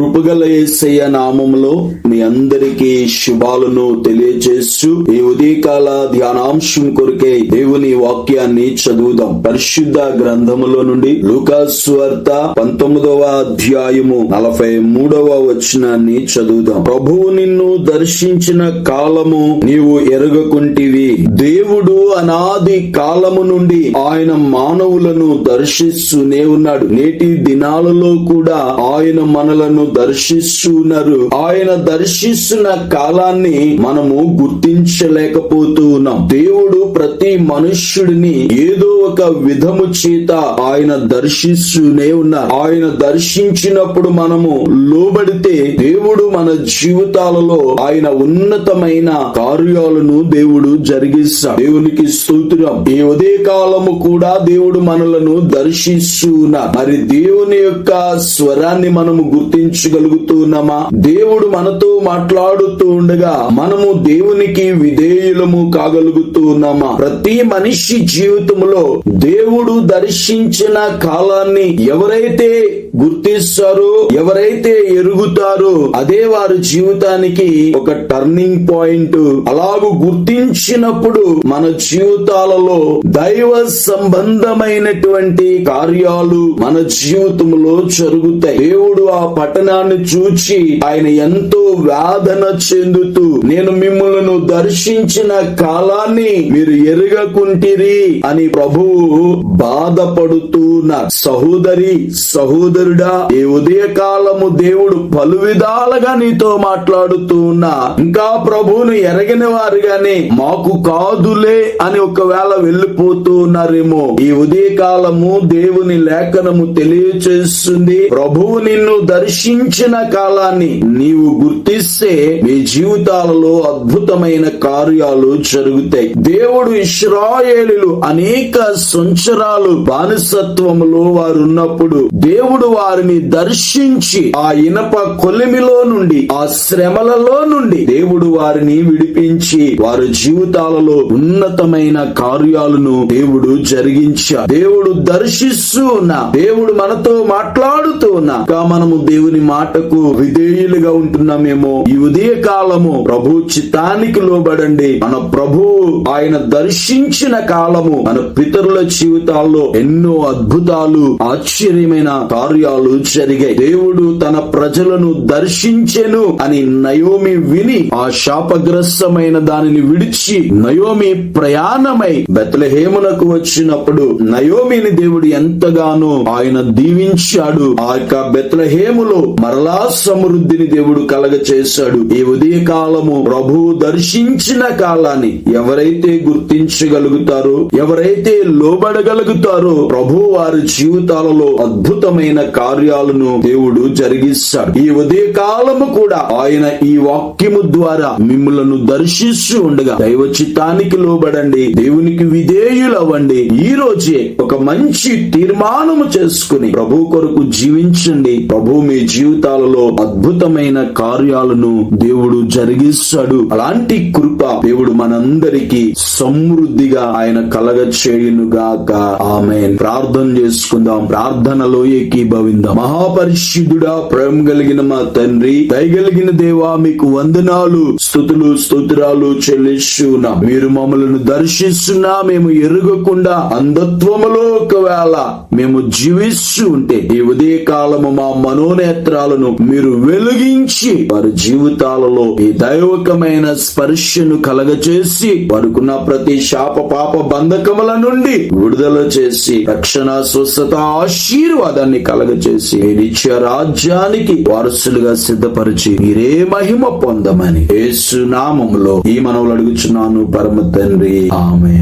Bauru. కృపగల ఏసయ్య నామములో మీ అందరికీ శుభాలను తెలియజేస్తూ ఈ ఉదయకాల ధ్యానాంశం కొరికే దేవుని వాక్యాన్ని చదువుదాం. పరిశుద్ధ గ్రంథములో నుండి లూకాసు వార్త పంతొమ్మిదవ అధ్యాయము నలభై మూడవ వచనాన్ని చదువుదాం. ప్రభువు నిన్ను దర్శించిన కాలము నీవు ఎరగకుంటివి. దేవుడు అనాది కాలము నుండి ఆయన మానవులను దర్శిస్తూనే ఉన్నాడు. నేటి దినాలలో కూడా ఆయన మనలను దర్శిస్తున్నారు. ఆయన దర్శిస్తున్న కాలాన్ని మనము గుర్తించలేకపోతూ ఉన్నాం. దేవుడు ప్రతి మనుష్యుడిని ఏదో ఒక విధము చేత ఆయన దర్శిస్తూనే ఉన్నారు. ఆయన దర్శించినప్పుడు మనము లోబడితే దేవుడు మన జీవితాలలో ఆయన ఉన్నతమైన కార్యాలను దేవుడు జరిగిస్తాడు. దేవునికి స్తోత్రం. ఈ ఉదయ కాలము కూడా దేవుడు మనలను దర్శిస్తూ ఉన్నారు. మరి దేవుని యొక్క స్వరాన్ని మనము ఉన్నామా దేవుడు మనతో మాట్లాడుతూ ఉండగా మనము దేవునికి విధేయులము కాగలుగుతూ ఉన్నామా ప్రతి మనిషి జీవితంలో దేవుడు దర్శించిన కాలాన్ని ఎవరైతే గుర్తిస్తారో ఎవరైతే ఎరుగుతారో అదే వారి జీవితానికి ఒక టర్నింగ్ పాయింట్ అలాగూ గుర్తించినప్పుడు మన జీవితాలలో దైవ సంబంధమైనటువంటి కార్యాలు మన జీవితంలో జరుగుతాయి. దేవుడు ఆ పట్టణ పట్టణాన్ని చూచి ఆయన ఎంతో వేదన చెందుతూ నేను మిమ్మల్ని దర్శించిన కాలాన్ని మీరు ఎరగకుంటిరి అని ప్రభువు బాధపడుతున్న సహోదరి సహోదరుడా ఈ ఉదయ కాలము దేవుడు పలు విధాలుగా నీతో మాట్లాడుతున్నా. ఇంకా ప్రభువును ఎరగని వారుగానే మాకు కాదులే అని ఒకవేళ వెళ్ళిపోతూ ఉన్నారేమో ఈ ఉదయ కాలము దేవుని లేఖనము తెలియచేస్తుంది. ప్రభువు నిన్ను దర్శించిన కాలాన్ని నీవు గుర్తిస్తే మీ జీవితాలలో అద్భుతమైన కార్యాలు జరుగుతాయి. దేవుడు ఇస్రాయేలులు అనేక సంవత్సరాలు బానిసత్వములో వారు ఉన్నప్పుడు దేవుడు వారిని దర్శించి ఆ ఇనప కొలిమిలో నుండి ఆ శ్రమలలో నుండి దేవుడు వారిని విడిపించి వారి జీవితాలలో ఉన్నతమైన కార్యాలను దేవుడు జరిగించా దేవుడు దర్శిస్తూ ఉన్నా దేవుడు మనతో మాట్లాడుతూ ఉన్నా మనము దేవుని మాటకు విధేయులుగా ఉంటున్నామేమో. ఈ ఉదయ కాలము ప్రభు చిత్తానికి లోబడండి. మన ప్రభు ఆయన దర్శించిన కాలము మన పితరుల జీవితాల్లో ఎన్నో అద్భుతాలు ఆశ్చర్యమైన కార్యాలు జరిగాయి. దేవుడు తన ప్రజలను దర్శించెను అని నయోమి విని ఆ శాపగ్రస్తమైన దానిని విడిచి నయోమి ప్రయాణమై బెతలహేమునకు వచ్చినప్పుడు నయోమిని దేవుడు ఎంతగానో ఆయన దీవించాడు. ఆ యొక్క బెత్లహేములో మరలా సమృద్ధిని దేవుడు కలగ చేశాడు ఈ ఉదయ కాలము ప్రభువు దర్శించిన కాలాన్ని ఎవరైతే గుర్తించగలుగుతారో ఎవరైతే లోబడగలుగుతారో ప్రభు వారి జీవితాలలో అద్భుతమైన కార్యాలను దేవుడు జరిగిస్తాడు. ఈ ఉదయ కాలము కూడా ఆయన ఈ వాక్యము ద్వారా మిమ్మలను దర్శిస్తూ ఉండగా దైవ చిత్తానికి లోబడండి దేవునికి విధేయులవ్వండి. ఈ రోజే ఒక మంచి తీర్మానము చేసుకుని ప్రభు కొరకు జీవించండి. ప్రభు మీ జీవితాలలో అద్భుతమైన కార్యాలను దేవుడు జరిగిస్తాడు. అలాంటి కృప దేవుడు మనందరికీ సమృద్ధిగా ఆయన కలగ చేయునుగాక ఆమె ప్రార్థన చేసుకుందాం. ప్రార్థనలో ఏకీభవిందాం. మహాపరిశుద్ధుడా ప్రేమ కలిగిన మా తండ్రి దయగలిగిన దేవా మీకు వందనాలు స్థుతులు స్తోత్రాలు చెల్లిస్తున్నా. మీరు మమ్మలను దర్శిస్తున్నా మేము ఎరుగకుండా అంధత్వములో ఒకవేళ మేము జీవిస్తూ ఉంటే ఈ ఉదయ కాలము మా మనోనేత్రాలను మీరు వెలిగించి వారి జీవితాలలో ఈ దైవకమైన స్పర్శను కలగచేసి వారికున్న ప్రతి శాప పాప బంధకముల నుండి విడుదల చేసి రక్షణ స్వస్థత ఆశీర్వాదాన్ని కలగచేసి నిత్య రాజ్యానికి వారసులుగా సిద్ధపరిచి మీరే మహిమ పొందమని యేసు నామములో ఈ మనవులు అడుగుచున్నాను పరమ తండ్రి. ఆమె